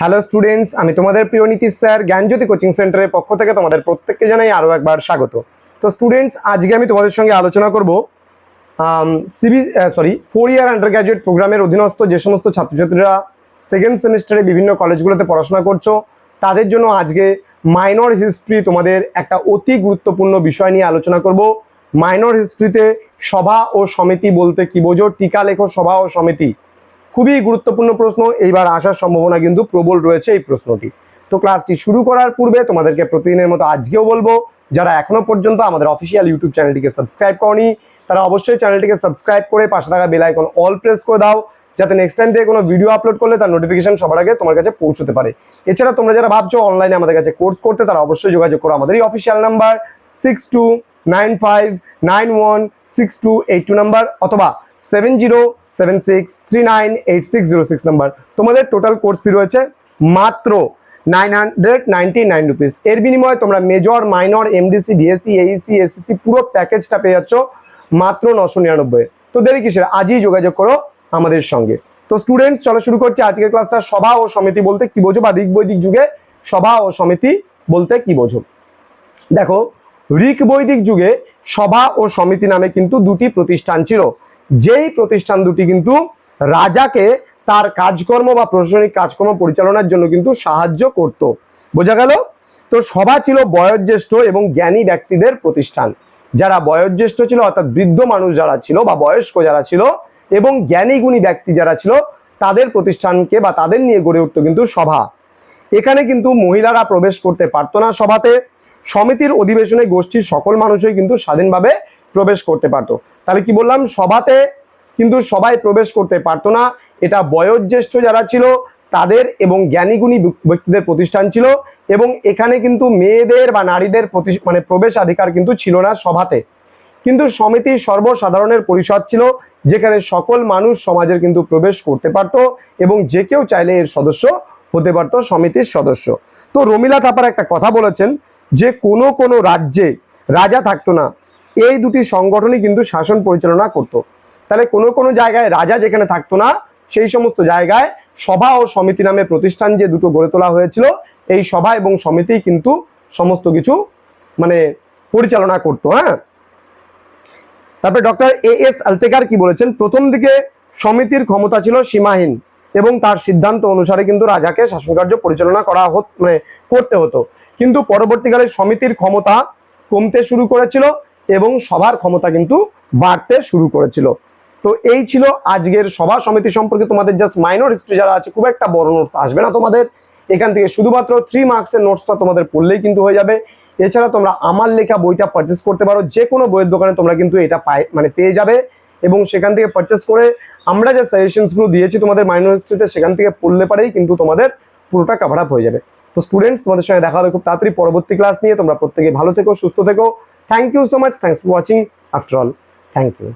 Hello students আমি তোমাদের প্রিয় নীতিশ স্যার, জ্ঞানজ্যোতি কোচিং সেন্টারের পক্ষ থেকে তোমাদের প্রত্যেককে জানাই আরও একবার স্বাগত। তো স্টুডেন্টস আজকে আমি তোমাদের সঙ্গে আলোচনা করব CB sorry four year undergraduate প্রোগ্রামের অধীনস্থ যে সমস্ত ছাত্রছাত্রীরা সেকেন্ড সেমিস্টারে বিভিন্ন কলেজগুলোতে পড়াশোনা করছ, তাদের জন্য আজকে মাইনর হিস্ট্রি তোমাদের একটা অতি গুরুত্বপূর্ণ বিষয় নিয়ে আলোচনা করব। মাইনর হিস্ট্রিতে সভা ও সমিতি বলতে কি বোঝো? টিকা লেখো, সভা ও সমিতি। খুবই গুরুত্বপূর্ণ প্রশ্ন। এইবার আসার সম্ভাবনা কিন্তু প্রবল রয়েছে এই প্রশ্নটি। তো ক্লাসটি শুরু করার পূর্বে তোমাদেরকে প্রতিদিনের মতো আজকেও বলব, যারা এখনও পর্যন্ত আমাদের অফিসিয়াল ইউটিউব চ্যানেলটিকে সাবস্ক্রাইব করনি, তারা অবশ্যই চ্যানেলটিকে সাবস্ক্রাইব করে পাশে থাকা বেল আইকন অল প্রেস করে দাও, যাতে নেক্সট টাইম থেকে কোনো ভিডিও আপলোড করলে তার নোটিফিকেশন সবার আগে তোমার কাছে পৌঁছতে পারে। এছাড়া তোমরা যারা ভাবছ অনলাইনে আমাদের কাছে কোর্স করতে, তারা অবশ্যই যোগাযোগ করো আমাদের এই official number six two nine five nine one six two eight two number অথবা seven zero seven six three nine eight six zero six number তোমাদের টোটাল কোর্স ফি রয়েছে মাত্র nine hundred ninety nine rupees এর বিনিময়ে তোমরা major minor MDC BSc AEC SSC পুরো প্যাকেজটা পেয়ে যাচ্ছ মাত্র নশো নিরানব্বই। তো দেরি কিসের? আজই যোগাযোগ করো আমাদের সঙ্গে। তো স্টুডেন্টস চলো শুরু করছি আজকের ক্লাসটা সভা ও সমিতি বলতে কি বোঝো বা ঋগ বৈদিক যুগে সভা ও সমিতি বলতে কি বোঝো? দেখো ঋক বৈদিক যুগে সভা ও সমিতি নামে কিন্তু দুটি প্রতিষ্ঠান ছিল। যেই প্রতিষ্ঠান দুটি কিন্তু রাজাকে তার কাজকর্ম বা প্রশাসনিক কাজকর্ম পরিচালনার জন্য কিন্তু সাহায্য করত। বোঝা গেল? তো সভা ছিল বয়োজ্যেষ্ঠ এবং জ্ঞানী ব্যক্তিদের প্রতিষ্ঠান। যারা বয়োজ্যেষ্ঠ ছিল, অর্থাৎ বৃদ্ধ মানুষ যারা ছিল বা বয়স্ক যারা ছিল এবং জ্ঞানী গুণী ব্যক্তি যারা ছিল, তাদের প্রতিষ্ঠানকে বা তাদের নিয়ে গড়ে উঠতো কিন্তু সভা। এখানে কিন্তু মহিলারা প্রবেশ করতে পারতো না সভাতে। সমিতির অধিবেশনে গোষ্ঠীর সকল মানুষই কিন্তু স্বাধীনভাবে প্রবেশ করতে পারতো। তাহলে কি বললাম? সভাতে কিন্তু সবাই প্রবেশ করতে পারতো না। এটা বয়োজ্যেষ্ঠ যারা ছিল, তাদের এবং জ্ঞানীগুণী ব্যক্তিদের প্রতিষ্ঠান ছিল এবং এখানে কিন্তু মেয়েদের বা নারীদের প্রতি মানে প্রবেশাধিকার কিন্তু ছিল না সভাতে। কিন্তু সমিতি সর্বসাধারণের পরিষদ ছিল, যেখানে সকল মানুষ সমাজের কিন্তু প্রবেশ করতে পারত এবং যে কেউ চাইলে এর সদস্য হতে পারত সমিতির সদস্য। তো রমিলা থাপার একটা কথা বলেছেন যে কোনো কোনো রাজ্যে রাজা থাকতো না এই দুটি সংগঠনই কিন্তু শাসন পরিচালনা করত। তাহলে কোনো কোনো জায়গায় রাজা যেখানে থাকতো না, সেই সমস্ত জায়গায় সভা ও সমিতি নামে প্রতিষ্ঠান যে দুটো গড়ে তোলা হয়েছিল, এই সভা এবং সমিতি কিন্তু সমস্ত কিছু মানে পরিচালনা করতো হ্যাঁ? তারপরে ডক্টর এ এস আলতেকার কি বলেছেন? প্রথম দিকে সমিতির ক্ষমতা ছিল সীমাহীন এবং তার সিদ্ধান্ত অনুসারে কিন্তু রাজাকে শাসনকার্য পরিচালনা করা হত মানে করতে হতো। কিন্তু পরবর্তীকালে সমিতির ক্ষমতা কমতে শুরু করেছিল এবং সবার ক্ষমতা কিন্তু বাড়তে শুরু করেছিল। তো এই ছিল আজকের সভা সমিতি সম্পর্কে তোমাদের জাস্ট মাইনর হিস্ট্রি যারা আছে, খুব একটা বড় নোটস আসবে না তোমাদের। এখান থেকে শুধুমাত্র থ্রি মার্কসের নোটসটা তোমাদের পড়লেই কিন্তু হয়ে যাবে। এছাড়া তোমরা আমার লেখা বইটা পারচেস করতে পারো, যে কোনো বইয়ের দোকানে তোমরা কিন্তু এটা পাই মানে পেয়ে যাবে। এবং সেখান থেকে পারচেস করে আমরা যে সাজেশনসগুলো দিয়েছি তোমাদের মাইনর হিস্ট্রিতে সেখান থেকে পড়লে পারেই কিন্তু তোমাদের পুরোটা কাভার আপ হয়ে যাবে। তো স্টুডেন্টস তোমাদের সঙ্গে দেখা হবে খুব তাড়াতাড়ি পরবর্তী ক্লাস নিয়ে। তোমরা প্রত্যেকে ভালো থেকো, সুস্থ থেকো। Thank you so much thanks for watching after all thank you